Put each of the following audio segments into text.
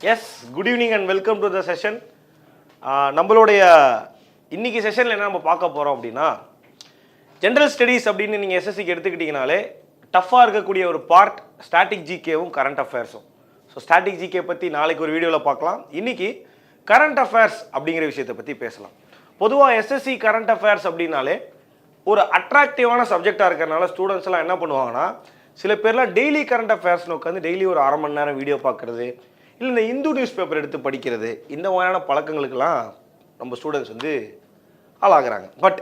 Yes good evening and welcome to the session நம்மளுடைய இன்னைக்கு செஷனில் என்ன நம்ம பார்க்க போகிறோம் அப்படின்னா ஜென்ரல் ஸ்டடீஸ் அப்படின்னு நீங்கள் எஸ்எஸ்சிக்கு எடுத்துக்கிட்டிங்கனாலே டஃப்பாக இருக்கக்கூடிய ஒரு பார்ட் ஸ்டாட்டிக் ஜிகேவும் கரண்ட் அஃபேர்ஸும் ஸோ ஸ்டாட்டிக் ஜிகே பற்றி நாளைக்கு ஒரு வீடியோவில் பார்க்கலாம். இன்னைக்கு கரண்ட் அஃபேர்ஸ் அப்படிங்கிற விஷயத்தை பற்றி பேசலாம். பொதுவாக எஸ்எஸ்சி கரண்ட் அஃபேர்ஸ் அப்படின்னாலே ஒரு அட்ராக்டிவான சப்ஜெக்டாக இருக்கிறனால ஸ்டூடெண்ட்ஸ் எல்லாம் என்ன பண்ணுவாங்கன்னா சில பேர்லாம் டெய்லி கரண்ட் அஃபேர்ஸ்னு உட்காந்து டெய்லி ஒரு அரை மணி நேரம் வீடியோ பார்க்குறது இல்லை இந்த இந்து நியூஸ் பேப்பர் எடுத்து படிக்கிறது இந்த மாதிரியான பழக்கங்களுக்கெல்லாம் நம்ம ஸ்டூடெண்ட்ஸ் வந்து ஆளாகிறாங்க. பட்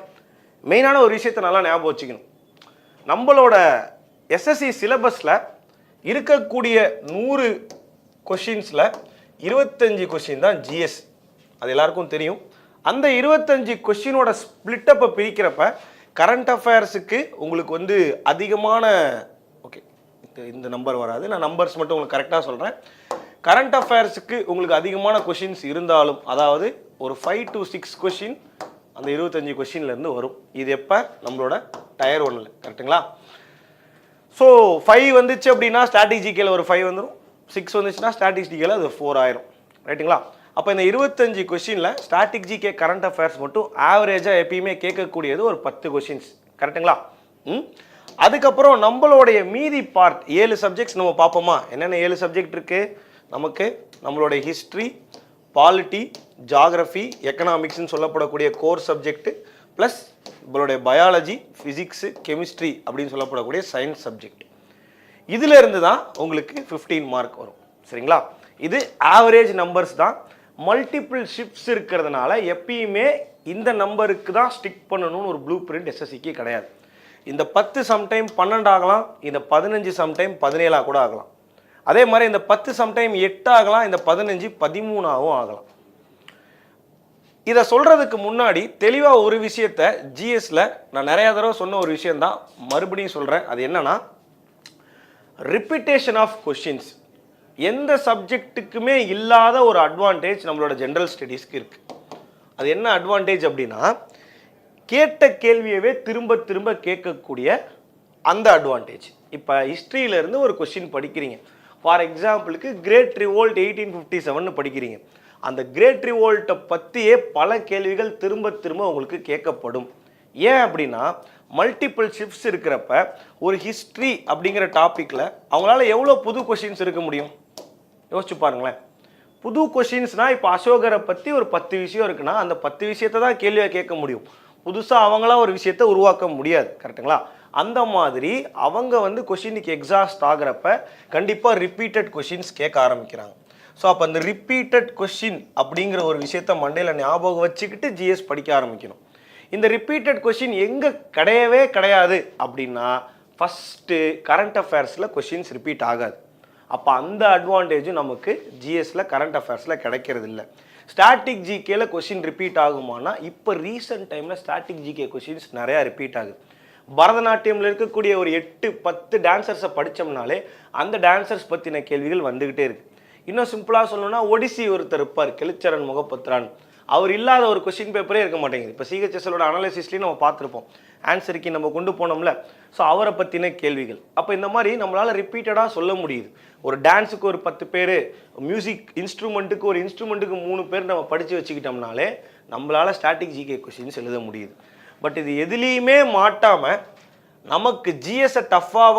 மெயினான ஒரு விஷயத்தை நல்லா ஞாபகம் வச்சுக்கணும். நம்மளோட எஸ்எஸ்சி சிலபஸில் இருக்கக்கூடிய நூறு கொஷின்ஸில் இருபத்தஞ்சி கொஷின் தான் ஜிஎஸ் அது எல்லாருக்கும் தெரியும். அந்த இருபத்தஞ்சி கொஷினோட ஸ்பிளிட்டப்பை பிரிக்கிறப்ப கரண்ட் அஃபேர்ஸுக்கு உங்களுக்கு வந்து அதிகமான ஓகே இந்த நம்பர் வராது. நான் நம்பர்ஸ் மட்டும் உங்களுக்கு கரெக்டாக சொல்கிறேன் கரண்ட் அஃபேர்ஸுக்கு உங்களுக்கு அதிகமான கொஷின்ஸ் இருந்தாலும் அதாவது ஒரு ஃபைவ் டு சிக்ஸ் கொஷின் அந்த இருபத்தஞ்சி கொஷின்லேருந்து வரும். இது எப்போ? நம்மளோட டயர் ஒன்றில் கரெக்ட்டுங்களா ஸோ ஃபைவ் வந்துச்சு அப்படின்னா ஸ்ட்ராட்டஜிக்கல் ஒரு ஃபைவ் வந்துடும் சிக்ஸ் வந்துச்சுன்னா ஸ்ட்ராட்டஜிக்கல் அது ஃபோர் ஆயிரும். ரைட்டுங்களா அப்போ இந்த இருபத்தஞ்சு கொஷினில் ஸ்ட்ராட்டஜிக்கே கரண்ட் அஃபேர்ஸ் மட்டும் ஆவரேஜாக எப்பயுமே கேட்கக்கூடியது ஒரு பத்து கொஷின்ஸ் கரெக்ட்டுங்களா ம்? அதுக்கப்புறம் நம்மளுடைய மீதி பார்ட் ஏழு சப்ஜெக்ட்ஸ் நம்ம பார்ப்போமா? என்னென்ன ஏழு சப்ஜெக்ட் இருக்குது நமக்கு நம்மளுடைய ஹிஸ்ட்ரி பாலிட்டி ஜாகிரஃபி எக்கனாமிக்ஸ்னு சொல்லப்படக்கூடிய கோர் சப்ஜெக்ட் ப்ளஸ் நம்மளுடைய பயாலஜி ஃபிசிக்ஸு கெமிஸ்ட்ரி அப்படின்னு சொல்லப்படக்கூடிய சயின்ஸ் சப்ஜெக்ட் இதில் இருந்து தான் உங்களுக்கு 15 மார்க் வரும். சரிங்களா? இது ஆவரேஜ் நம்பர்ஸ் தான். மல்டிபிள் ஷிப்ஸ் இருக்கிறதுனால எப்பயுமே இந்த நம்பருக்கு தான் ஸ்டிக் பண்ணணும்னு ஒரு ப்ளூ பிரிண்ட் எஸ்எஸ்சிக்கு கிடையாது. இந்த பத்து சம்டைம் பன்னெண்டு ஆகலாம் இந்த பதினஞ்சு சம்டைம் பதினேழாக கூட ஆகலாம். அதே மாதிரி இந்த பத்து சம்டைம் எட்டு ஆகலாம் இந்த பதினஞ்சு பதிமூணாகவும் ஆகலாம். இதை சொல்கிறதுக்கு முன்னாடி தெளிவாக ஒரு விஷயத்த ஜிஎஸில் நான் நிறையா தடவை சொன்ன ஒரு விஷயந்தான் மறுபடியும் சொல்கிறேன் அது என்னன்னா ரிப்பிட்டேஷன் ஆஃப் கொஷின்ஸ் எந்த சப்ஜெக்ட்டுக்குமே இல்லாத ஒரு அட்வான்டேஜ் நம்மளோட ஜென்ரல் ஸ்டடீஸ்க்கு இருக்குது அது என்ன அட்வான்டேஜ் அப்படின்னா கேட்ட கேள்வியவே திரும்ப திரும்ப கேட்கக்கூடிய அந்த அட்வான்டேஜ் இப்போ ஹிஸ்ட்ரியிலேருந்து ஒரு கொஷின் படிக்கிறீங்க. ஃபார் எக்ஸாம்பிளுக்கு great revolt eighteen fifty seven படிக்கிறீங்க. அந்த கிரேட் ரிவோல்ட்டை பற்றியே பல கேள்விகள் திரும்ப திரும்ப உங்களுக்கு கேட்கப்படும். ஏன் அப்படின்னா மல்டிபிள் ஷிஃப்ட்ஸ் இருக்கிறப்ப ஒரு ஹிஸ்ட்ரி அப்படிங்கிற டாப்பிக்கில் அவங்களால எவ்வளோ புது கொஷின்ஸ் இருக்க முடியும்? யோசிச்சு பாருங்களேன். புது கொஷின்ஸ்னால் இப்போ அசோகரை பற்றி ஒரு பத்து விஷயம் இருக்குன்னா அந்த பத்து விஷயத்தை தான் கேள்வியாக கேட்க முடியும். புதுசாக அவங்களா ஒரு விஷயத்தை உருவாக்க முடியாது. கரெக்ட்டுங்களா அந்த மாதிரி அவங்க வந்து கொஷினுக்கு எக்ஸாஸ்ட் ஆகிறப்ப கண்டிப்பாக ரிப்பீட்டட் கொஷின்ஸ் கேட்க ஆரம்பிக்கிறாங்க. ஸோ அப்போ அந்த ரிப்பீட்டட் கொஷின் அப்படிங்கிற ஒரு விஷயத்த மண்டையில் ஞாபகம் வச்சுக்கிட்டு ஜிஎஸ் படிக்க ஆரம்பிக்கணும். இந்த ரிப்பீட்டட் கொஷின் எங்கே கிடையவே கிடையாது அப்படின்னா ஃபஸ்ட்டு கரண்ட் அஃபேர்ஸில் கொஷின்ஸ் ரிப்பீட் ஆகாது. அப்போ அந்த அட்வான்டேஜும் நமக்கு ஜிஎஸ்சில் கரண்ட் அஃபேர்ஸில் கிடைக்கிறது இல்லை. ஸ்டாட்டிக் ஜிகேல கொஷின் ரிப்பீட் ஆகுமானா இப்போ ரீசெண்ட் டைமில் ஸ்டாட்டிக் ஜிகே கொஷின்ஸ் நிறையா ரிப்பீட் ஆகுது. பரதநாட்டியமில் இருக்கக்கூடிய ஒரு எட்டு பத்து டான்சர்ஸை படித்தோம்னாலே அந்த டான்சர்ஸ் பற்றின கேள்விகள் வந்துக்கிட்டே இருக்குது இன்னும் சிம்பிளாக சொல்லணும்னா ஒடிசி ஒருத்தர் இருப்பார் கெளிச்சரன் முகப்பத்ரான் அவர் இல்லாத ஒரு கொஷின் பேப்பரே இருக்க மாட்டேங்குது. இப்போ சிஹெச்எஸ்எலோட அனாலிசிஸ்லேயும் நம்ம பார்த்துருப்போம். ஆன்சருக்கு நம்ம கொண்டு போனோம்ல. ஸோ அவரை பற்றின கேள்விகள். அப்போ இந்த மாதிரி நம்மளால் ரிப்பீட்டடாக சொல்ல முடியுது. ஒரு டான்ஸுக்கு ஒரு பத்து பேர் மியூசிக் இன்ஸ்ட்ருமெண்ட்டுக்கு ஒரு இன்ஸ்ட்ருமெண்ட்டுக்கு மூணு பேர் நம்ம படித்து வச்சுக்கிட்டோம்னாலே நம்மளால் ஸ்டாட்டிக் ஜிகே கொஷின்ஸ் எழுத முடியுது. பட் இது எதுலேயுமே மாட்டாமல் நமக்கு ஜிஎஸ்ஸை டஃப்பாக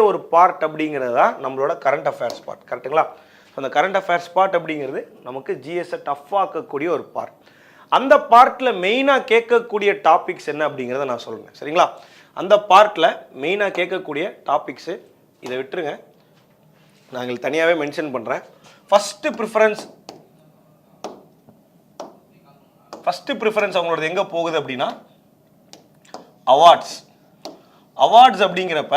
ஒரு பார்ட் அப்படிங்கிறது தான் நம்மளோட கரண்ட் அஃபேர்ஸ் பார்ட் கரெக்ட்டுங்களா அந்த கரண்ட் அஃபேர்ஸ் பார்ட் அப்படிங்கிறது நமக்கு ஜிஎஸ்ஐ டஃப்பாக்கக்கூடிய ஒரு பார்ட் அந்த பார்ட்டில் மெயினாக கேட்கக்கூடிய டாபிக்ஸ் என்ன அப்படிங்கிறத நான் சொல்கிறேன் சரிங்களா? அந்த பார்ட்டில் மெயினாக கேட்கக்கூடிய டாபிக்ஸு இதை விட்டுருங்க. நான் தனியாகவே மென்ஷன் பண்ணுறேன் ஃபஸ்ட்டு ப்ரிஃபரன்ஸ் ஃபஸ்ட்டு ப்ரிஃபரன்ஸ் அவங்களோட எங்கே போகுது அப்படின்னா அவார்ட்ஸ் அவார்ட்ஸ் அப்படிங்கிறப்ப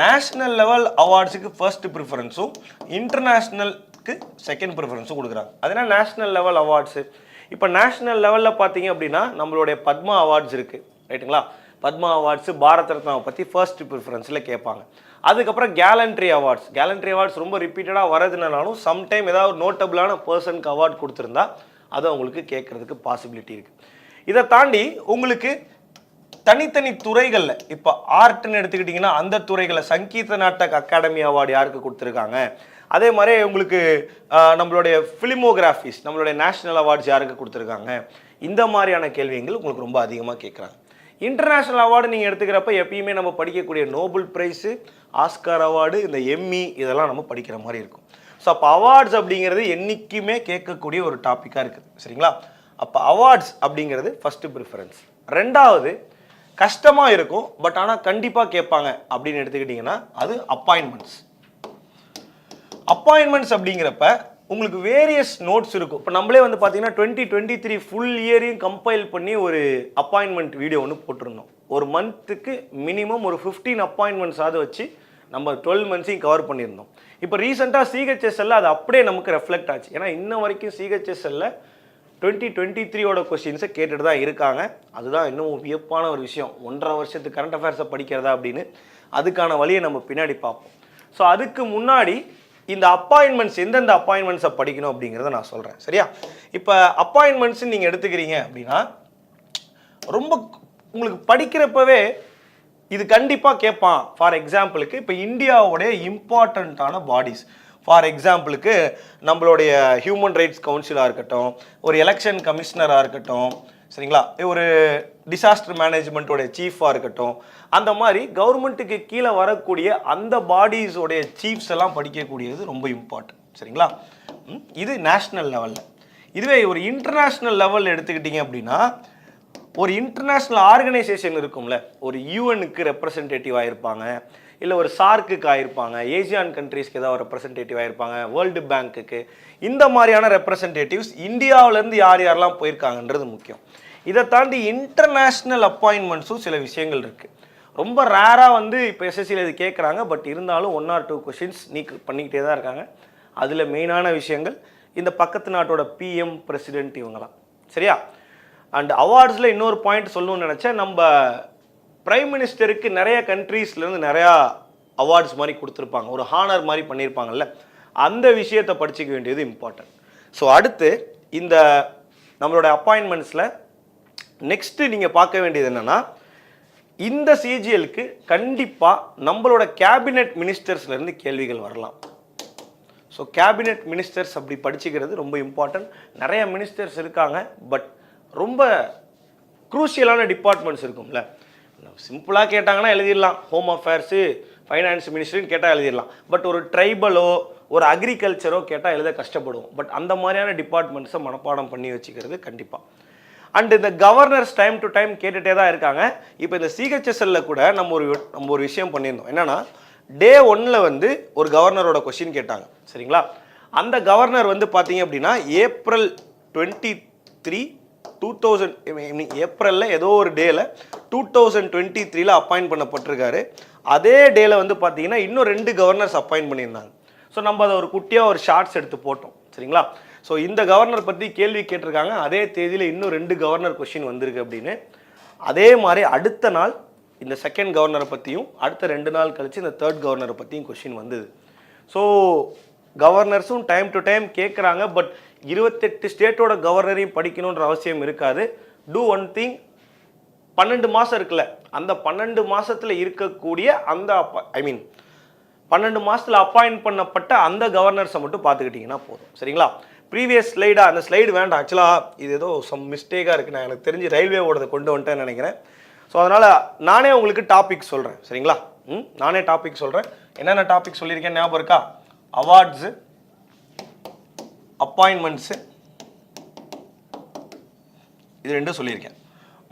நேஷ்னல் லெவல் அவார்ட்ஸுக்கு ஃபர்ஸ்ட் ப்ரிஃபரன்ஸும் இன்டர்நேஷ்னலுக்கு செகண்ட் ப்ரிஃபரன்ஸும் கொடுக்குறாங்க. அதனால் நேஷ்னல் லெவல் அவார்ட்ஸு இப்போ நேஷ்னல் லெவலில் பார்த்தீங்க அப்படின்னா நம்மளுடைய பத்மா அவார்ட்ஸ் இருக்குது ரைட்டுங்களா பத்மா அவார்ட்ஸு பாரத் ரத்னாவை பற்றி ஃபர்ஸ்ட் ப்ரிஃபரன்ஸில் கேட்பாங்க. அதுக்கப்புறம் கேலண்ட்ரி அவார்ட்ஸ் கேலண்ட்ரி அவார்ட்ஸ் ரொம்ப ரிப்பீட்டடாக வரதுனாலும் சம்டைம் ஏதாவது ஒரு பர்சனுக்கு அவார்ட் கொடுத்துருந்தா அது அவங்களுக்கு கேட்குறதுக்கு பாசிபிலிட்டி இருக்குது இதை தாண்டி உங்களுக்கு தனித்தனி துறைகளில் இப்போ ஆர்ட்னு எடுத்துக்கிட்டிங்கன்னா அந்த துறைகளில் சங்கீத நாட்டக் அகாடமி அவார்டு யாருக்கு கொடுத்துருக்காங்க? அதே மாதிரி உங்களுக்கு நம்மளுடைய ஃபிலிமோகிராஃபிஸ் நம்மளுடைய நேஷ்னல் அவார்ட்ஸ் யாருக்கு கொடுத்துருக்காங்க? இந்த மாதிரியான கேள்விகள் உங்களுக்கு ரொம்ப அதிகமாக கேட்குறாங்க இன்டர்நேஷ்னல் அவார்டு நீங்கள் எடுத்துக்கிறப்ப எப்பயுமே நம்ம படிக்கக்கூடிய நோபல் ப்ரைஸு ஆஸ்கார் அவார்டு இந்த எம்மி இதெல்லாம் நம்ம படிக்கிற மாதிரி இருக்கும். ஸோ அப்போ அவார்ட்ஸ் அப்படிங்கிறது என்றைக்குமே கேட்கக்கூடிய ஒரு டாப்பிக்காக இருக்குது. சரிங்களா? அப்போ அவார்ட்ஸ் அப்படிங்கிறது ஃபஸ்ட்டு ப்ரிஃபரன்ஸ் ரெண்டாவது கஷ்டமாக இருக்கும் பட் ஆனால் கண்டிப்பாக கேட்பாங்க அப்படின்னு எடுத்துக்கிட்டிங்கன்னா அது அப்பாயின்மெண்ட்ஸ் அப்பாயின்மெண்ட்ஸ் அப்படிங்கிறப்ப உங்களுக்கு வேரியஸ் நோட்ஸ் இருக்கும். இப்போ நம்மளே வந்து பார்த்தீங்கன்னா டுவெண்ட்டி டுவெண்ட்டி த்ரீ ஃபுல் இயரையும் கம்பைல் பண்ணி ஒரு அப்பாயின்மெண்ட் வீடியோ ஒன்று போட்டிருந்தோம். ஒரு மந்த்துக்கு மினிமம் ஒரு ஃபிஃப்டீன் அப்பாயின்மெண்ட்ஸாவது வச்சு நம்ம டுவெல் மந்த்ஸையும் கவர் பண்ணியிருந்தோம். இப்போ ரீசெண்டாக சிஹெச்எஸ்எல்ல அது அப்படியே நமக்கு ரெஃப்ளெக்ட் ஆச்சு. ஏன்னா இன்ன வரைக்கும் சிஹெச்எஸ்எல்ல டுவெண்ட்டி டுவெண்ட்டி த்ரீயோட கொஸ்டின்ஸை கேட்டுட்டு தான் இருக்காங்க. அதுதான் இன்னும் வியப்பான ஒரு விஷயம். ஒன்றரை வருஷத்துக்கு கரண்ட் அஃபேர்ஸை படிக்கிறதா அப்படின்னு அதுக்கான வழியை நம்ம பின்னாடி பார்ப்போம். ஸோ அதுக்கு முன்னாடி இந்த அப்பாயின்மெண்ட்ஸ் எந்தெந்த அப்பாயின்மெண்ட்ஸை படிக்கணும் அப்படிங்கிறத நான் சொல்கிறேன் சரியா? இப்போ அப்பாயின்மெண்ட்ஸ் நீங்கள் எடுத்துக்கிறீங்க அப்படின்னா ரொம்ப உங்களுக்கு படிக்கிறப்பவே இது கண்டிப்பாக கேட்பான். ஃபார் எக்ஸாம்பிளுக்கு இப்போ இந்தியாவுடைய இம்பார்ட்டண்ட்டான பாடிஸ் ஃபார் எக்ஸாம்பிளுக்கு நம்மளுடைய ஹியூமன் ரைட்ஸ் கவுன்சிலாக இருக்கட்டும் ஒரு எலெக்ஷன் கமிஷனராக இருக்கட்டும் சரிங்களா? ஒரு டிசாஸ்டர் மேனேஜ்மெண்ட்டோடைய சீஃபாக இருக்கட்டும் அந்த மாதிரி கவர்மெண்ட்டுக்கு கீழே வரக்கூடிய அந்த பாடிஸோடைய சீஃப்ஸ் எல்லாம் படிக்கக்கூடியது ரொம்ப இம்பார்ட்டன்ட் சரிங்களா? இது நேஷ்னல் லெவலில் இதுவே ஒரு இன்டர்நேஷ்னல் லெவலில் எடுத்துக்கிட்டிங்க அப்படின்னா ஒரு இன்டர்நேஷ்னல் ஆர்கனைசேஷன் இருக்கும்ல ஒரு யூஎனுக்கு ரெப்ரசன்டேட்டிவாக இருப்பாங்க இல்லை ஒரு சார்க்குக்கு ஆயிருப்பாங்க. ஏசியான் கண்ட்ரீஸ்க்கு ஏதாவது ரெப்ரசன்டேட்டிவ் ஆயிருப்பாங்க. வேர்ல்டு பேங்க்குக்கு இந்த மாதிரியான ரெப்ரசன்டேட்டிவ்ஸ் இந்தியாவிலேருந்து யார் யாரெல்லாம் போயிருக்காங்கன்றது முக்கியம். இதை தாண்டி இன்டர்நேஷ்னல் அப்பாயின்மெண்ட்ஸும் சில விஷயங்கள் இருக்குது ரொம்ப ரேராக வந்து இப்போ எஸ்எஸ்சியில் இது கேட்குறாங்க பட் இருந்தாலும் ஒன் ஆர் டூ கொஷின்ஸ் நீக் பண்ணிக்கிட்டே தான் இருக்காங்க. அதில் மெயினான விஷயங்கள் இந்த பக்கத்து நாட்டோட பிஎம் பிரசிடென்ட் இவங்கலாம் சரியா? அண்ட் அவார்ட்ஸில் இன்னொரு பாயிண்ட் சொல்லணும்னு நினச்சேன். நம்ம பிரைம் மினிஸ்டருக்கு நிறைய கண்ட்ரீஸ்லேருந்து நிறையா அவார்ட்ஸ் மாதிரி கொடுத்துருப்பாங்க. ஒரு ஹானர் மாதிரி பண்ணியிருப்பாங்கல்ல. அந்த விஷயத்தை படிச்சுக்க வேண்டியது இம்பார்ட்டன்ட் ஸோ அடுத்து இந்த நம்மளோட அப்பாயின்மெண்ட்ஸில் நெக்ஸ்ட்டு நீங்கள் பார்க்க வேண்டியது என்னென்னா இந்த சிஜிஎலுக்கு கண்டிப்பாக நம்மளோட கேபினெட் மினிஸ்டர்ஸ்லேருந்து கேள்விகள் வரலாம். ஸோ கேபினெட் மினிஸ்டர்ஸ் அப்படி படிச்சுக்கிறது ரொம்ப இம்பார்ட்டன்ட் நிறைய மினிஸ்டர்ஸ் இருக்காங்க பட் ரொம்ப குரூஷியலான டிபார்ட்மெண்ட்ஸ் இருக்கும்ல. சிம்பிளாக கேட்டாங்கன்னா எழுதிடலாம். ஹோம் அஃபேர்ஸு ஃபைனான்ஸ் மினிஸ்ட்ரின்னு கேட்டால் எழுதிடலாம். பட் ஒரு ட்ரைபலோ ஒரு அக்ரிகல்ச்சரோ கேட்டால் எழுத கஷ்டப்படுவோம். பட் அந்த மாதிரியான டிபார்ட்மெண்ட்ஸை மனப்பாடம் பண்ணி வச்சுக்கிறது கண்டிப்பாக அண்ட் இந்த கவர்னர்ஸ் டைம் டு டைம் கேட்டுகிட்டே தான் இருக்காங்க. இப்போ இந்த சிஹெச்எஸ்எல்ல கூட நம்ம ஒரு நம்ம ஒரு விஷயம் பண்ணியிருந்தோம். என்னன்னா டே ஒன்னில் வந்து ஒரு கவர்னரோட கொஷின் கேட்டாங்க. சரிங்களா? அந்த கவர்னர் வந்து பார்த்தீங்க அப்படின்னா April twenty three two thousand ஏப்ரலில் ஏதோ ஒரு டேயில் டூ தௌசண்ட் டுவெண்ட்டி த்ரீல அப்பாயிண்ட் பண்ணப்பட்டிருக்காரு. அதே டேல வந்து பார்த்தீங்கன்னா இன்னும் ரெண்டு கவர்னர்ஸ் அப்பாயிண்ட் பண்ணியிருந்தாங்க. ஸோ நம்ம அதை ஒரு குட்டியாக ஒரு ஷார்ட்ஸ் எடுத்து போட்டோம். சரிங்களா? ஸோ இந்த கவர்னர் பற்றி கேள்வி கேட்டிருக்காங்க. அதே தேதியில் இன்னும் ரெண்டு கவர்னர் கொஷின் வந்திருக்கு அப்படின்னு. அதே மாதிரி அடுத்த நாள் இந்த செகண்ட் கவர்னரை பற்றியும் அடுத்த ரெண்டு நாள் கழித்து இந்த தேர்ட் கவர்னரை பற்றியும் கொஷின் வந்தது. ஸோ கவர்னர்ஸும் டைம் டு டைம் கேட்குறாங்க பட் இருபத்தெட்டு ஸ்டேட்டோட கவர்னரையும் படிக்கணுன்ற அவசியம் இருக்காது. டூ ஒன் திங் பன்னெண்டு மாதம் இருக்குல்ல அந்த பன்னெண்டு மாதத்தில் இருக்கக்கூடிய அந்த ஐ மீன் பன்னெண்டு மாதத்தில் அப்பாயிண்ட் பண்ணப்பட்ட அந்த கவர்னர்ஸை மட்டும் பார்த்துக்கிட்டிங்கன்னா போதும். சரிங்களா? ப்ரீவியஸ் ஸ்லைடாக அந்த ஸ்லைடு வேண்டாம். ஆக்சுவலாக இது ஏதோ சம் மிஸ்டேக்காக இருக்குது நான் எனக்கு தெரிஞ்சு ரயில்வேவோடதை கொண்டு வந்துட்டேன்னு நினைக்கிறேன். ஸோ அதனால் நானே உங்களுக்கு டாபிக் சொல்கிறேன் சரிங்களா? ம்? நானே டாபிக் சொல்கிறேன் என்னென்ன டாபிக் சொல்லியிருக்கேன் ஞாபகம் இருக்கா? அவார்ட்ஸு அப்பாயின்மெண்ட்ஸு இது ரெண்டும் சொல்லியிருக்கேன்.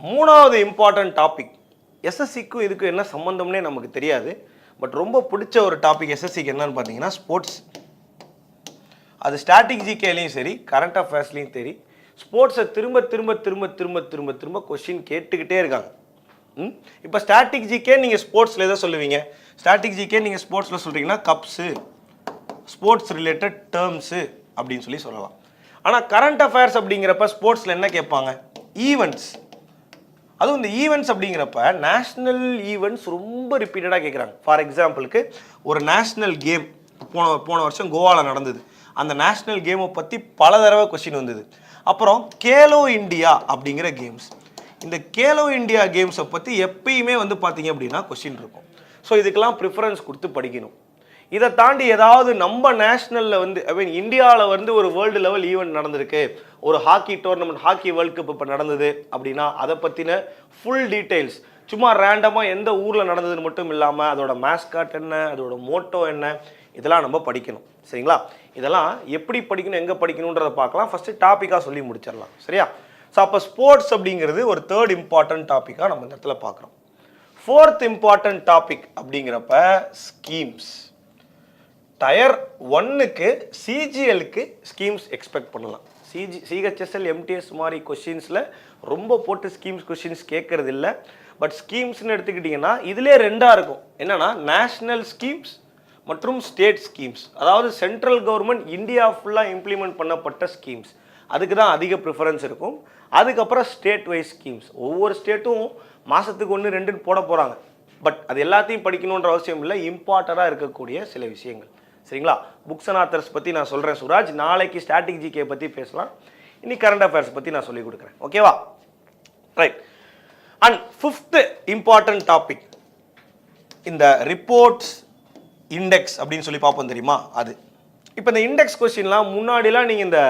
மூணாவது இம்பார்ட்டன்ட் டாபிக் எஸ்எஸ்சிக்கும் இதுக்கும் என்ன சம்மந்தம்னே நமக்கு தெரியாது. பட் ரொம்ப பிடிச்ச ஒரு டாபிக் எஸ்எஸ்சிக்கு என்னன்னு பார்த்தீங்கன்னா ஸ்போர்ட்ஸ் அது ஸ்டாட்டிக் ஜிகேலையும் சரி கரண்ட் அஃபேர்ஸ்லையும் சரி ஸ்போர்ட்ஸை திரும்ப திரும்ப திரும்ப திரும்ப திரும்ப திரும்ப கொஷின் கேட்டுக்கிட்டே இருக்காங்க. ம்? இப்போ ஸ்டாட்டிக் நீங்கள் ஸ்போர்ட்ஸில் எதை சொல்லுவீங்க? ஸ்டாட்டிக் நீங்கள் ஸ்போர்ட்ஸில் சொல்கிறீங்கன்னா கப்ஸு ஸ்போர்ட்ஸ் ரிலேட்டட் டேர்ம்ஸு அப்படின்னு சொல்லி சொல்லலாம். ஆனால் கரண்ட் அஃபேர்ஸ் அப்படிங்கிறப்ப ஸ்போர்ட்ஸில் என்ன கேட்பாங்க? ஈவெண்ட்ஸ் அதுவும் இந்த ஈவெண்ட்ஸ் அப்படிங்கிறப்ப நேஷ்னல் ஈவெண்ட்ஸ் ரொம்ப ரிப்பீட்டடாக கேட்குறாங்க ஃபார் எக்ஸாம்பிளுக்கு ஒரு நேஷ்னல் கேம் போன போன வருஷம் கோவாவில் நடந்தது. அந்த நேஷ்னல் கேமை பற்றி பல தடவை கொஸ்டின் வந்தது. அப்புறம் கேலோ இண்டியா அப்படிங்கிற கேம்ஸ் இந்த கேலோ இண்டியா கேம்ஸை பற்றி எப்பயுமே வந்து பார்த்தீங்க அப்படின்னா கொஷின் இருக்கும். ஸோ இதுக்கெல்லாம் ப்ரிஃபரன்ஸ் கொடுத்து படிக்கணும். இதை தாண்டி ஏதாவது நம்ம நேஷ்னலில் வந்து ஐ மீன் இந்தியாவில் வந்து ஒரு வேர்ல்டு லெவல் ஈவெண்ட் நடந்திருக்கு. ஒரு hockey tournament hockey world cup இப்போ நடந்தது அப்படின்னா அதை பற்றின ஃபுல் டீட்டெயில்ஸ் சும்மா ரேண்டமாக எந்த ஊரில் நடந்ததுன்னு மட்டும் இல்லாமல் அதோட மேஸ்காட் என்ன அதோட மோட்டோ என்ன இதெல்லாம் நம்ம படிக்கணும். சரிங்களா? இதெல்லாம் எப்படி படிக்கணும் எங்கே படிக்கணுன்றதை பார்க்கலாம். ஃபஸ்ட்டு டாப்பிக்காக சொல்லி முடிச்சிடலாம். சரியா? ஸோ அப்போ ஸ்போர்ட்ஸ் அப்படிங்கிறது ஒரு தேர்ட் இம்பார்ட்டன்ட் டாப்பிக்காக நம்ம இந்த இடத்துல பார்க்குறோம். ஃபோர்த் இம்பார்ட்டன்ட் டாபிக் அப்படிங்கிறப்ப ஸ்கீம்ஸ் டயர் ஒன்னுக்கு சிஜிஎலுக்கு ஸ்கீம்ஸ் எக்ஸ்பெக்ட் பண்ணலாம். சிஜி சிஹெச்எஸ்எல் எம்டிஎஸ் மாதிரி கொஷின்ஸில் ரொம்ப போட்டு ஸ்கீம்ஸ் கொஷின்ஸ் கேட்கறது இல்லை பட் ஸ்கீம்ஸ்னு எடுத்துக்கிட்டிங்கன்னா இதிலே ரெண்டாக இருக்கும். என்னென்னா நேஷ்னல் ஸ்கீம்ஸ் மற்றும் ஸ்டேட் ஸ்கீம்ஸ் அதாவது சென்ட்ரல் கவர்மெண்ட் இந்தியா ஃபுல்லாக இம்ப்ளிமெண்ட் பண்ணப்பட்ட ஸ்கீம்ஸ் அதுக்கு தான் அதிக ப்ரிஃபரன்ஸ் இருக்கும். அதுக்கப்புறம் ஸ்டேட் வைஸ் ஸ்கீம்ஸ் ஒவ்வொரு ஸ்டேட்டும் மாதத்துக்கு ஒன்று ரெண்டுன்னு போட போகிறாங்க பட் அது எல்லாத்தையும் படிக்கணுன்ற அவசியம் இல்லை. இம்பார்ட்டண்ட்டாக இருக்கக்கூடிய சில விஷயங்கள். சரிங்களா? புக்ஸ் அண்ட் ஆத்தர்ஸ் பற்றி நான் சொல்கிறேன் சுராஜ். நாளைக்கு ஸ்டாட்டிக் ஜிகே பற்றி பேசலாம். இன்னைக்கு கரண்ட் அஃபேர்ஸ் பற்றி நான் சொல்லி கொடுக்குறேன். ஓகேவா right and fifth important topic இந்த ரிப்போர்ட்ஸ் இண்டெக்ஸ் அப்படின்னு சொல்லி பார்ப்போம் தெரியுமா? அது. இப்போ இந்த இண்டெக்ஸ் கொஸ்டின்லாம் முன்னாடிலாம் நீங்கள் இந்த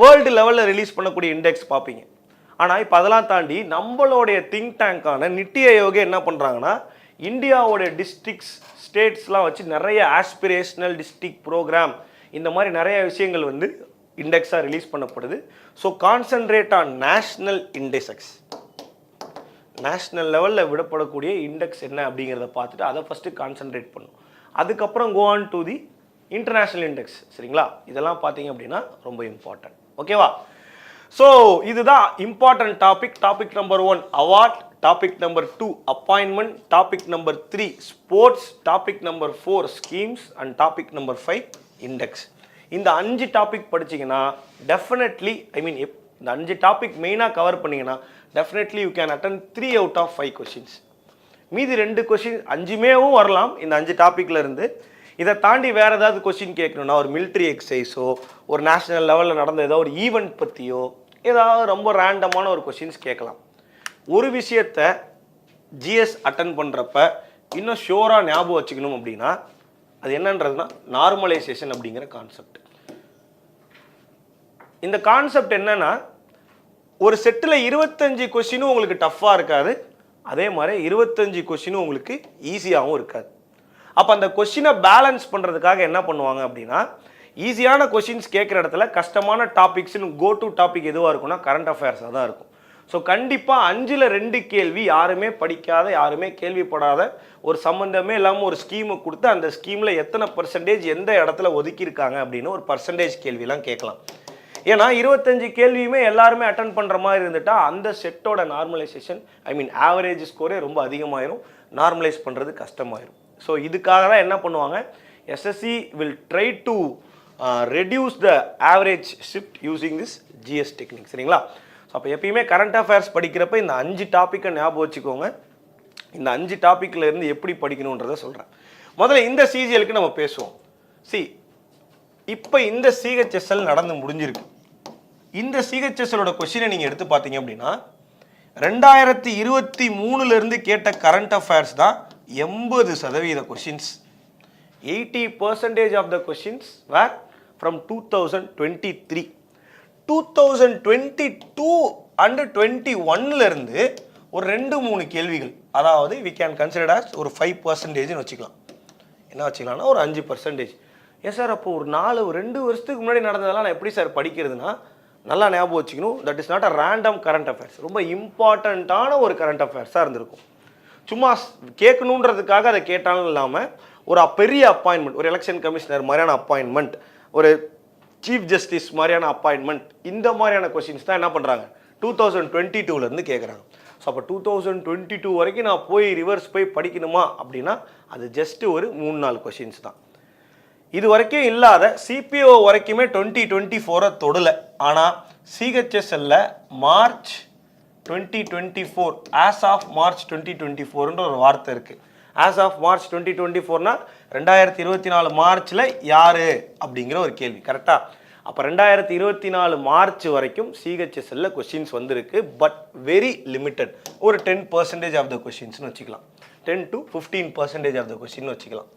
வேர்ல்டு லெவலில் ரிலீஸ் பண்ணக்கூடிய இண்டெக்ஸ் பார்ப்பீங்க. ஆனால் இப்போ அதெல்லாம் தாண்டி நம்மளுடைய திங்க் டேங்கான நித்தி ஆயோகே என்ன பண்ணுறாங்கன்னா இந்தியாவோடைய டிஸ்ட்ரிக்ஸ் ஸ்டேட்ஸ்லாம் வச்சு நிறைய ஆஸ்பிரேஷனல் டிஸ்ட்ரிக்ட் ப்ரோக்ராம் இந்த மாதிரி நிறைய விஷயங்கள் வந்து இண்டெக்ஸாக ரிலீஸ் பண்ணப்படுது. So concentrate on national index national லெவலில் விடப்படக்கூடிய இண்டெக்ஸ் என்ன அப்படிங்கிறத பார்த்துட்டு அதை ஃபஸ்ட்டு கான்சென்ட்ரேட் பண்ணும். அதுக்கப்புறம் go on to the international index சரிங்களா? இதெல்லாம் பார்த்தீங்க அப்படின்னா ரொம்ப இம்பார்ட்டன்ட் ஓகேவா ஸோ இதுதான் important topic topic number one award topic number two appointment topic number three sports topic number four schemes and topic number five index இந்த அஞ்சு topic படிச்சீங்கன்னா டெஃபினெட்லி ஐ மீன் எப் இந்த அஞ்சு டாபிக் மெயினாக கவர் பண்ணிங்கன்னா definitely you can attain three out of five questions மீதி ரெண்டு கொஷின் அஞ்சுமேவும் வரலாம். இந்த அஞ்சு டாப்பிக்கில் இருந்து இதை தாண்டி வேறு ஏதாவது கொஷின் கேட்கணும்னா ஒரு மிலிட்ரி எக்ஸசைஸோ ஒரு நேஷனல் லெவலில் நடந்த ஏதோ ஒரு ஈவெண்ட் பற்றியோ ஏதாவது ரொம்ப ரேண்டமான ஒரு கொஷின்ஸ் கேட்கலாம். ஒரு விஷயத்த ஜிஎஸ் அட்டன் பண்ணுறப்ப இன்னும் ஷோராக ஞாபகம் வச்சுக்கணும் அப்படின்னா அது என்னன்றதுனா நார்மலைசேஷன் அப்படிங்கிற கான்செப்ட் இந்த கான்செப்ட் என்னன்னா ஒரு செட்டில் இருபத்தஞ்சு கொஷினும் உங்களுக்கு டஃப்பாக இருக்காது அதே மாதிரி இருபத்தஞ்சு கொஷினும் உங்களுக்கு ஈஸியாகவும் இருக்காது. அப்போ அந்த கொஷினை பேலன்ஸ் பண்ணுறதுக்காக என்ன பண்ணுவாங்க அப்படின்னா ஈஸியான கொஷின்ஸ் கேட்குற இடத்துல கஷ்டமான டாபிக்ஸ்னு கோ டு டாபிக் எதுவாக இருக்கும்னா கரண்ட் அஃபேர்ஸாக தான் இருக்கும். ஸோ கண்டிப்பாக அஞ்சில் ரெண்டு கேள்வி யாருமே படிக்காத யாருமே கேள்விப்படாத ஒரு சம்மந்தமே இல்லாமல் ஒரு ஸ்கீமை கொடுத்து அந்த ஸ்கீமில் எத்தனை பர்சன்டேஜ் எந்த இடத்துல ஒதுக்கியிருக்காங்க அப்படின்னு ஒரு பர்சன்டேஜ் கேள்விலாம் கேட்கலாம். ஏன்னா இருபத்தஞ்சு கேள்வியுமே எல்லாருமே அட்டன் பண்ணுற மாதிரி இருந்துட்டா அந்த செட்டோட நார்மலைசேஷன் ஐ மீன் ஆவரேஜ் ஸ்கோரே ரொம்ப அதிகமாயிரும். நார்மலைஸ் பண்ணுறது கஷ்டமாயிரும். ஸோ இதுக்காக தான் என்ன பண்ணுவாங்க? SSC will try to reduce the average shift using this GS technique சரிங்களா? ஸோ அப்போ எப்பயுமே கரண்ட் அஃபேர்ஸ் படிக்கிறப்ப இந்த அஞ்சு டாப்பிக்கை ஞாபகம் வச்சுக்கோங்க. இந்த அஞ்சு டாப்பிக்கில் இருந்து எப்படி படிக்கணுன்றத சொல்கிறேன் முதல்ல இந்த சிஜிஎலுக்கு நம்ம பேசுவோம். சி இப்போ இந்த சிஹெச்எஸ்எல் நடந்து முடிஞ்சிருக்கு. இந்த சிஹெச்எஸ்எலோட கொஷினை நீங்கள் எடுத்து பார்த்தீங்க அப்படின்னா ரெண்டாயிரத்தி இருபத்தி மூணுலேருந்து கேட்ட கரண்ட் அஃபேர்ஸ் தான் எண்பது சதவீத questions eighty percentage of the questions were from two thousand twenty three two thousand twenty two and twenty ஒன்லேருந்து ஒரு ரெண்டு மூணு கேள்விகள். அதாவது வி கேன் கன்சிடர் ஆஸ் ஒரு ஃபைவ் பர்சன்டேஜ்னு வச்சுக்கலாம். என்ன வச்சுக்கலாம்னா ஒரு அஞ்சு பர்சன்டேஜ் ஏன் சார் அப்போ ஒரு நாலு ஒரு ரெண்டு வருஷத்துக்கு முன்னாடி நடந்ததெல்லாம் நான் எப்படி சார் படிக்கிறதுனா நல்லா ஞாபகம் வச்சுக்கணும். That is not a random current affairs ரொம்ப இம்பார்ட்டண்ட்டான ஒரு கரண்ட் அஃபேர்ஸாக இருந்திருக்கும். சும்மா கேட்கணுன்றதுக்காக அதை கேட்டாலும் இல்லாமல் ஒரு பெரிய அப்பாயின்மெண்ட் ஒரு எலெக்ஷன் கமிஷனர் மாதிரியான அப்பாயின்மெண்ட் ஒரு சீஃப் ஜஸ்டிஸ் மாதிரியான அப்பாயின்மெண்ட் இந்த மாதிரியான கொஷின்ஸ் தான் என்ன பண்ணுறாங்க டூ தௌசண்ட் டுவெண்ட்டி டூலேருந்து கேட்குறாங்க ஸோ அப்போ டூ தௌசண்ட் டுவெண்ட்டி டூ வரைக்கும் நான் போய் ரிவர்ஸ் போய் படிக்கணுமா அப்படின்னா அது ஜஸ்ட்டு ஒரு மூணு நாலு கொஷின்ஸ் தான். இது வரைக்கும் இல்லாத சிபிஓ வரைக்குமே டுவெண்ட்டி டுவெண்ட்டி ஃபோரை தொடலை. ஆனால் சிஹெச்எஸ்எல்ல March twenty twenty four as of March twenty twenty ஃபோர்ன்ற ஒரு வார்த்தை இருக்குது as of March twenty twenty ஃபோர்னா ரெண்டாயிரத்தி இருபத்தி நாலு மார்ச்சில் யார்? அப்படிங்கிற ஒரு கேள்வி கரெக்டாக அப்போ ரெண்டாயிரத்தி இருபத்தி நாலு மார்ச் வரைக்கும் சிஹெச்எஸ்எல்ல கொஷின்ஸ் வந்திருக்கு பட் வெரி லிமிட்டட் ஒரு டென் பர்சன்டேஜ் ஆஃப் த கொஷின்ஸ்னு வச்சுக்கலாம். Ten to fifteen percentage of the question வச்சுக்கலாம்.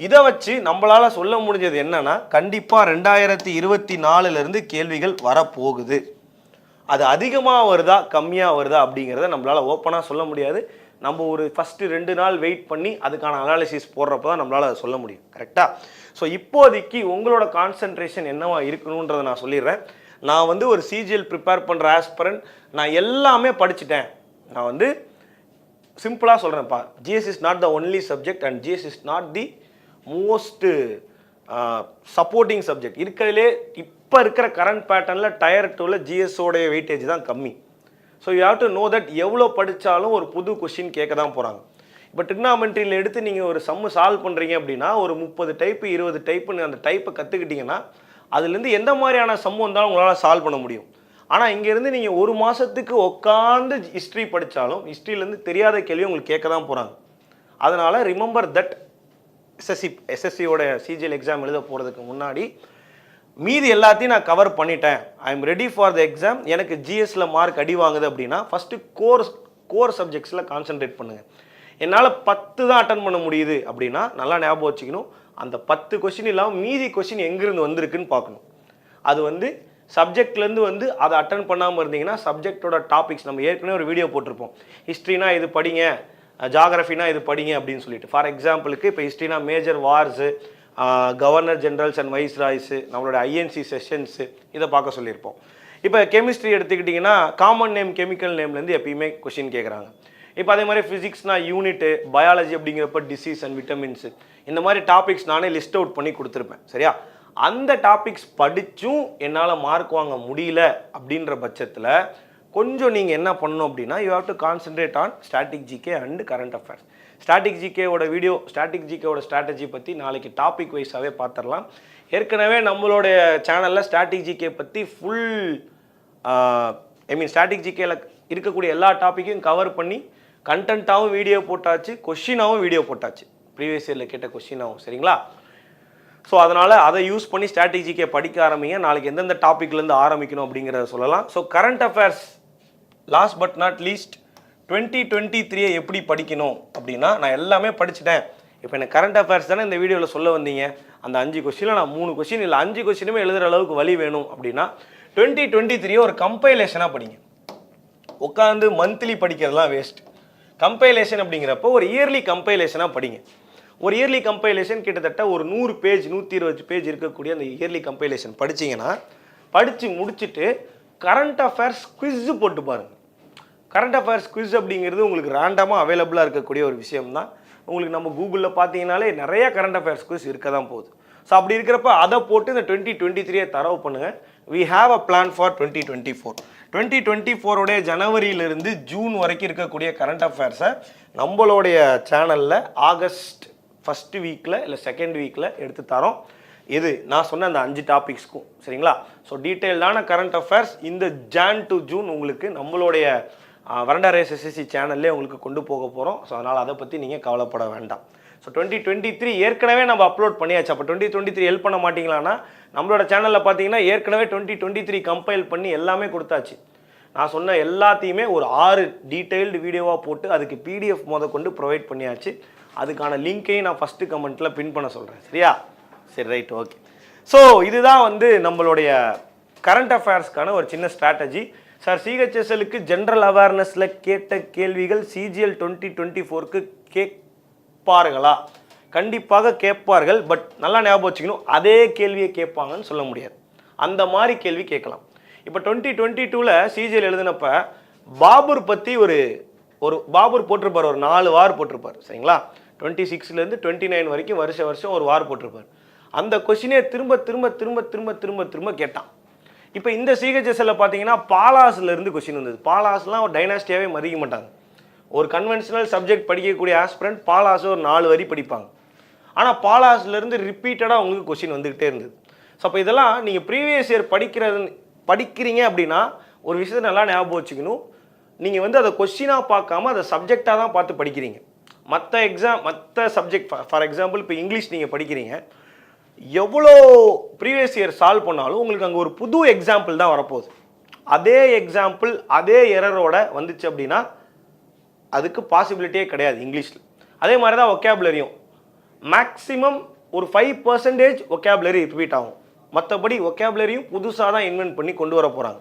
இதை வச்சு நம்மளால் சொல்ல முடிஞ்சது என்னன்னா கண்டிப்பாக ரெண்டாயிரத்தி இருபத்தி நாலுலேருந்து கேள்விகள் வரப்போகுது. அது அதிகமாக வருதா கம்மியாக வருதா அப்படிங்கிறத நம்மளால் ஓப்பனாக சொல்ல முடியாது. நம்ம ஒரு ஃபஸ்ட்டு ரெண்டு நாள் வெயிட் பண்ணி அதுக்கான அனாலிசிஸ் போடுறப்ப தான் நம்மளால் அதை சொல்ல முடியும். கரெக்டாக ஸோ இப்போதைக்கு உங்களோட கான்சென்ட்ரேஷன் என்னவா இருக்கணுன்றதை நான் சொல்லிடுறேன். நான் வந்து ஒரு சிஜிஎல் ப்ரிப்பேர் பண்ணுற ஆஸ்பரண்ட் நான் எல்லாமே படிச்சுட்டேன். நான் வந்து சிம்பிளாக சொல்கிறேன்ப்பா GS is not the only subject and GS is not the most supporting subject இருக்கிறதுலே இப்போ இருக்கிற கரண்ட் பேட்டர்னில் டயர் டூவில் ஜிஎஸ்ஸோடைய வெயிட்டேஜ் தான் கம்மி. So you have to know that எவ்வளோ படித்தாலும் ஒரு புது கொஷின் கேட்க தான் போகிறாங்க இப்போ ட்ரிக்னாமெண்ட்ரியில் எடுத்து நீங்கள் ஒரு சம்மு சால்வ் பண்ணுறீங்க அப்படின்னா ஒரு முப்பது டைப்பு இருபது டைப்புன்னு அந்த டைப்பை கற்றுக்கிட்டிங்கன்னா அதுலேருந்து எந்த மாதிரியான சம்மு வந்தாலும் உங்களால் சால்வ் பண்ண முடியும். ஆனால் இங்கேருந்து நீங்கள் ஒரு மாதத்துக்கு உட்காந்து ஹிஸ்ட்ரி படித்தாலும் ஹிஸ்ட்ரியிலேருந்து தெரியாத கேள்வி உங்களுக்கு கேட்க தான் போகிறாங்க அதனால் ரிமெம்பர் தட் எஸ்எஸ்சி எஸ்எஸ்சியோட சிஜிஎல் எக்ஸாம் எழுத போகிறதுக்கு முன்னாடி மீதி எல்லாத்தையும் நான் கவர் பண்ணிட்டேன். I am ready for the exam எனக்கு ஜிஎஸ்சில் மார்க் அடி வாங்குது அப்படின்னா ஃபஸ்ட்டு கோர் கோர் சப்ஜெக்ட்ஸில் கான்சென்ட்ரேட் பண்ணுங்கள் என்னால் பத்து தான் அட்டன் பண்ண முடியுது அப்படின்னா நல்லா ஞாபகம் வச்சுக்கணும். அந்த பத்து கொஷின் இல்லாமல் மீதி கொஷின் எங்கேருந்து வந்திருக்குன்னு பார்க்கணும். அது வந்து சப்ஜெக்ட்லேருந்து வந்து அதை அட்டன் பண்ணாமல் இருந்தீங்கன்னா சப்ஜெக்டோட டாபிக்ஸ் நம்ம ஏற்கனவே ஒரு வீடியோ போட்டிருப்போம். ஹிஸ்ட்ரினா இது படிங்க. ஜாகிரஃபினா இது படிங்க அப்படின்னு சொல்லிட்டு. ஃபார் எக்ஸாம்பிளுக்கு இப்போ ஹிஸ்ட்ரினா major wars governor generals and viceroys நம்மளோட ஐஎன்சி செஷன்ஸு இதை பார்க்க சொல்லியிருப்போம். இப்போ கெமிஸ்ட்ரி எடுத்துக்கிட்டிங்கன்னா காமன் நேம் கெமிக்கல் நேம்லேருந்து எப்பயுமே கொஷின் கேட்குறாங்க இப்போ அதே மாதிரி ஃபிசிக்ஸ்னா யூனிட்டு பயாலஜி அப்படிங்கிறப்ப டிசீஸ் அண்ட் விட்டமின்ஸு இந்த மாதிரி டாபிக்ஸ் நானே லிஸ்ட் அவுட் பண்ணி கொடுத்துருப்பேன் சரியா? அந்த டாபிக்ஸ் படித்தும் என்னால் மார்க் வாங்க முடியல அப்படின்ற பட்சத்தில் கொஞ்சம் நீங்கள் என்ன பண்ணணும் அப்படின்னா you have to concentrate on static GK and current affairs static ஜிகேவோட video static ஜிகேவோட ஸ்ட்ராட்டஜி பற்றி நாளைக்கு டாபிக் வைஸாகவே பார்த்துடலாம் ஏற்கனவே நம்மளுடைய சேனலில் ஸ்டாட்டிக் ஜிகே பற்றி ஃபுல் ஐ மீன் ஸ்டாட்டிக் ஜிகேல இருக்கக்கூடிய எல்லா டாப்பிக்கையும் கவர் பண்ணி கண்டென்ட்டாகவும் வீடியோ போட்டாச்சு கொஷினாகவும் வீடியோ போட்டாச்சு. ப்ரீவியஸ் இயரில் கேட்ட கொஷினாகவும் சரிங்களா? ஸோ அதனால் அதை யூஸ் பண்ணி ஸ்ட்ராட்டஜிக்கே படிக்க ஆரம்பிங்க. நாளைக்கு எந்தெந்த டாப்பிக்லேருந்து ஆரம்பிக்கணும் அப்படிங்கிறத சொல்லலாம். So current affairs last but not least twenty twenty த்ரீயை எப்படி படிக்கணும் அப்படின்னா நான் எல்லாமே படிச்சுட்டேன். இப்போ எனக்கு கரண்ட் அஃபேர்ஸ் தானே இந்த வீடியோவில் சொல்ல வந்தீங்க. அந்த அஞ்சு கொஸ்டினில் நான் மூணு கொஸ்டின் இல்லை அஞ்சு கொஸ்டினுமே எழுதுகிற அளவுக்கு வழி வேணும் அப்படின்னா டுவெண்ட்டி டுவெண்ட்டி த்ரீயை ஒரு கம்பைலேஷனாக படிங்க. உட்காந்து மந்த்லி படிக்கிறதுலாம் வேஸ்ட் கம்பைலேஷன் அப்படிங்கிறப்போ ஒரு இயர்லி கம்பைலேஷனாக படிங்க. ஒரு இயர்லி கம்பைலேஷன் கிட்டத்தட்ட ஒரு நூறு பேஜ் நூற்றி இருபது பேஜ் இருக்கக்கூடிய அந்த இயர்லி கம்பைலேஷன் படிச்சீங்கன்னா படித்து முடிச்சுட்டு கரண்ட் அஃபேர்ஸ் குவிஸ் போட்டு பாருங்கள் கரண்ட் அஃபேர்ஸ் குவிஸ் அப்படிங்கிறது உங்களுக்கு ரேண்டமாக அவைலபிளாக இருக்கக்கூடிய ஒரு விஷயம் தான் உங்களுக்கு நம்ம கூகுளில் பார்த்தீங்கனாலே நிறையா கரண்ட் அஃபேர்ஸ் குவிஸ் இருக்க தான் போகுது. ஸோ அப்படி இருக்கிறப்ப அதை போட்டு இந்த டுவெண்ட்டி டுவெண்ட்டி த்ரீயை தரவு பண்ணுங்கள் we have a plan for twenty twenty four twenty twenty ஃபோருடைய ஜனவரியிலிருந்து ஜூன் வரைக்கும் இருக்கக்கூடிய கரண்ட் அஃபேர்ஸை நம்மளுடைய சேனலில் ஆகஸ்ட் ஃபஸ்ட்டு வீக்கில் இல்லை செகண்ட் வீக்கில் எடுத்து தரோம். இது நான் சொன்ன அந்த அஞ்சு டாபிக்ஸ்க்கும் சரிங்களா? ஸோ டீட்டெயில்டான கரண்ட் அஃபேர்ஸ் இந்த ஜான் டு ஜூன் உங்களுக்கு நம்மளுடைய வரண்டா எஸ்எஸ்சி சேனல்லே உங்களுக்கு கொண்டு போக போகிறோம் ஸோ அதனால் அதை பற்றி நீங்கள் கவலைப்பட வேண்டாம். ஸோ டுவெண்ட்டி டுவெண்ட்டி த்ரீ ஏற்கனவே நம்ம அப்லோட் பண்ணியாச்சு. அப்போ டுவெண்ட்டி டுவெண்ட்டி த்ரீ ஹெல்ப் பண்ண மாட்டிங்களான்னா நம்மளோட சேனலில் பார்த்தீங்கன்னா ஏற்கனவே டுவெண்ட்டி டுவெண்ட்டி த்ரீ கம்பைல் பண்ணி எல்லாமே கொடுத்தாச்சு. நான் சொன்ன எல்லாத்தையுமே ஒரு ஆறு டீட்டெயில்டு வீடியோவாக போட்டு அதுக்கு பிடிஎஃப் முத கொண்டு ப்ரொவைட் பண்ணியாச்சு. அதுக்கான லிங்க்கையும் நான் ஃபஸ்ட்டு கமெண்ட்டில் பின் பண்ண சொல்கிறேன் சரியா? சரி ரைட் ஓகே ஸோ இதுதான் வந்து நம்மளுடைய கரண்ட் அஃபேர்ஸ்க்கான ஒரு சின்ன ஸ்ட்ராட்டஜி சார் சிஹெச்எஸ்எலுக்கு ஜென்ரல் அவேர்னஸில் கேட்ட கேள்விகள் சிஜிஎல் டுவெண்ட்டி டுவெண்ட்டி ஃபோருக்கு கேட்பார்களா? கண்டிப்பாக கேட்பார்கள் பட் நல்லா ஞாபகம் வச்சுக்கணும் அதே கேள்வியை கேட்பாங்கன்னு சொல்ல முடியாது. அந்த மாதிரி கேள்வி கேட்கலாம். இப்போ டுவெண்ட்டி டுவெண்ட்டி டூவில் சிஜிஎல் எழுதினப்ப பாபர் பற்றி ஒரு ஒரு பாபர் போட்டிருப்பார் ஒரு நாலு வார் போட்டிருப்பார் சரிங்களா? டுவெண்ட்டி சிக்ஸ்லேருந்து டுவெண்ட்டி நைன் வரைக்கும் வருஷ வருஷம் ஒரு வார் போட்டிருப்பார். அந்த கொஷினே திரும்ப திரும்ப திரும்ப திரும்ப திரும்ப திரும்ப கேட்டான். இப்போ இந்த சிஹெச்எஸ்எல்ல பார்த்தீங்கன்னா பாலாஸ்லேருந்து கொஷின் வந்தது. பாலாஸ்லாம் ஒரு டைனாஸ்டியாவே மதிக்க மாட்டாங்க. ஒரு கன்வென்ஷனல் சப்ஜெக்ட் படிக்கக்கூடிய ஆஸ்பிரண்ட் பாலாஸ் ஒரு நாலு வரி படிப்பாங்க. ஆனால் பாலாஸ்லேருந்து ரிப்பீட்டடாக உங்களுக்கு கொஷின் வந்துக்கிட்டே இருந்தது. ஸோ அப்போ இதெல்லாம் நீங்கள் ப்ரீவியஸ் இயர் படிக்கிறது படிக்கிறீங்க அப்படின்னா ஒரு விஷயத்தை நல்லா ஞாபகம் வச்சுக்கணும். நீங்கள் வந்து அதை கொஷினாக பார்க்காம அதை சப்ஜெக்டாக தான் பார்த்து படிக்கிறீங்க. மற்ற எக்ஸாம் மற்ற சப்ஜெக்ட் ஃபார் எக்ஸாம்பிள் இப்போ இங்கிலீஷ் நீங்கள் படிக்கிறீங்க. எவ்வளோ ப்ரீவியஸ் இயர் சால்வ் பண்ணாலும் உங்களுக்கு அங்கே ஒரு புது எக்ஸாம்பிள் தான் வரப்போகுது. அதே எக்ஸாம்பிள் அதே எரரோட வந்துச்சு அப்படின்னா அதுக்கு பாசிபிலிட்டியே கிடையாது இங்கிலீஷில். அதே மாதிரி தான் ஒகேபுலரியும் மேக்ஸிமம் ஒரு ஃபைவ் பர்சன்டேஜ் ஒகேபுலரி ரிப்பீட் ஆகும். மற்றபடி ஒகேபுலரியும் புதுசாக தான் இன்வென்ட் பண்ணி கொண்டு வர போகிறாங்க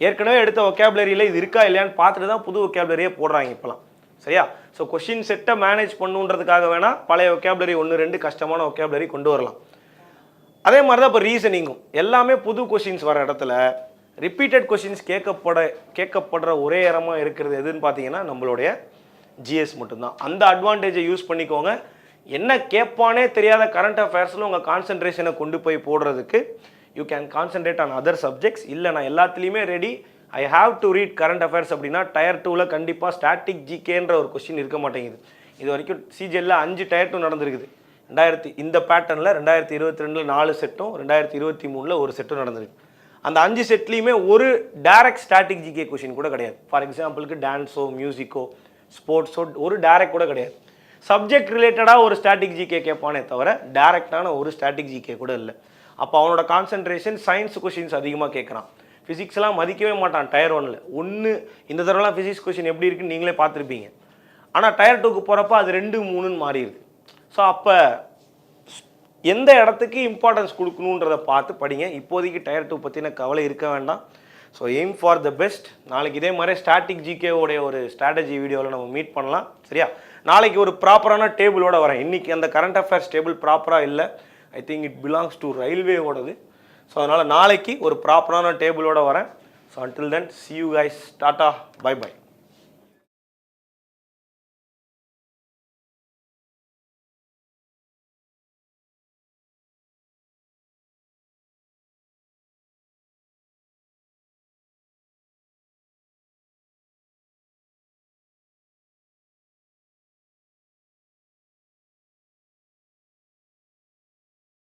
ஏற்கனவே எடுத்த ஒகேபுலரியில் இது இருக்கா இல்லையான்னு பார்த்துட்டு தான் புது ஒகேபுலரியே போடுறாங்க இப்போலாம் சரியா? ஸோ கொஷின் செட்டை மேனேஜ் பண்ணுன்றதுக்காக வேணால் பழைய ஒகேபுலரி ஒன்று ரெண்டு கஷ்டமான ஒகேபுலரி கொண்டு வரலாம். அதே மாதிரி தான் இப்போ ரீசனிங்கும் எல்லாமே புது கொஷின்ஸ் வர இடத்துல ரிப்பீட்டட் கொஷின்ஸ் கேட்கப்பட கேட்கப்படுற ஒரே இடமா இருக்கிறது எதுன்னு பார்த்தீங்கன்னா நம்மளுடைய ஜிஎஸ் மட்டும்தான். அந்த அட்வான்டேஜை யூஸ் பண்ணிக்கோங்க. என்ன கேட்பானே தெரியாத கரண்ட் அஃபேர்ஸில் உங்கள் கான்சன்ட்ரேஷனை கொண்டு போய் போடுறதுக்கு you can concentrate on other subjects இல்லை நான் எல்லாத்துலேயுமே ready I have to read current affairs அப்படின்னா டயர் டூவில் கண்டிப்பாக ஸ்டாட்டிக் ஜிகேன்ற ஒரு கொஸ்டின் இருக்க மாட்டேங்குது. இது வரைக்கும் சிஜிஎல்ல அஞ்சு டயர் டூ நடந்திருக்குது. ரெண்டாயிரத்தி இந்த பேட்டர்னில் ரெண்டாயிரத்தி இருபத்தி ரெண்டில் நாலு செட்டும் ரெண்டாயிரத்தி இருபத்தி மூணில் ஒரு செட்டும் நடந்திருக்கு. அந்த அஞ்சு செட்லேயுமே ஒரு டேரக்ட் ஸ்டாட்டிக் ஜிகே கொஷின் கூட கிடையாது. ஃபார் எக்ஸாம்பிளுக்கு டான்ஸோ மியூசிக்கோ ஸ்போர்ட்ஸோ ஒரு டேரக்ட் கூட கிடையாது. சப்ஜெக்ட் ரிலேட்டடாக ஒரு ஸ்டாட்டிக் ஜிகே கேட்பானே தவிர டைரக்டான ஒரு ஸ்டாட்டிக் ஜிகே கூட இல்லை. அப்போ அவனோட கான்சென்ட்ரேஷன் சயின்ஸ் கொஷின்ஸ் அதிகமாக கேட்குறான். ஃபிசிக்ஸ்லாம் மதிக்கவே மாட்டான் டயர் ஒன்னில் ஒன்று இந்த தடவைலாம் ஃபிசிக்ஸ் கொஷின் எப்படி இருக்குன்னு நீங்களே பார்த்துருப்பீங்க. ஆனால் டயர் டூக்கு போகிறப்ப அது ரெண்டு மூணுன்னு மாறிடுது. ஸோ அப்போ எந்த இடத்துக்கு இம்பார்ட்டன்ஸ் கொடுக்கணுன்றதை பார்த்து படிங்க. இப்போதைக்கு டயர் டூ பற்றின கவலை இருக்க வேண்டாம். So aim for the best நாளைக்கு இதே மாதிரி ஸ்டாட்டிக் ஜிகேவோடைய ஒரு ஸ்ட்ராட்டஜி வீடியோவில் நம்ம மீட் பண்ணலாம். சரியா? நாளைக்கு ஒரு ப்ராப்பரான டேபிளோட வரேன். இன்றைக்கி அந்த கரண்ட் அஃபேர்ஸ் டேபிள் ப்ராப்பராக இல்லை. I think it belongs to ரயில்வேவோடது so அதனால் நாளைக்கு ஒரு ப்ராப்பரான டேபிளோட வரேன். So until then see you guys tata bye bye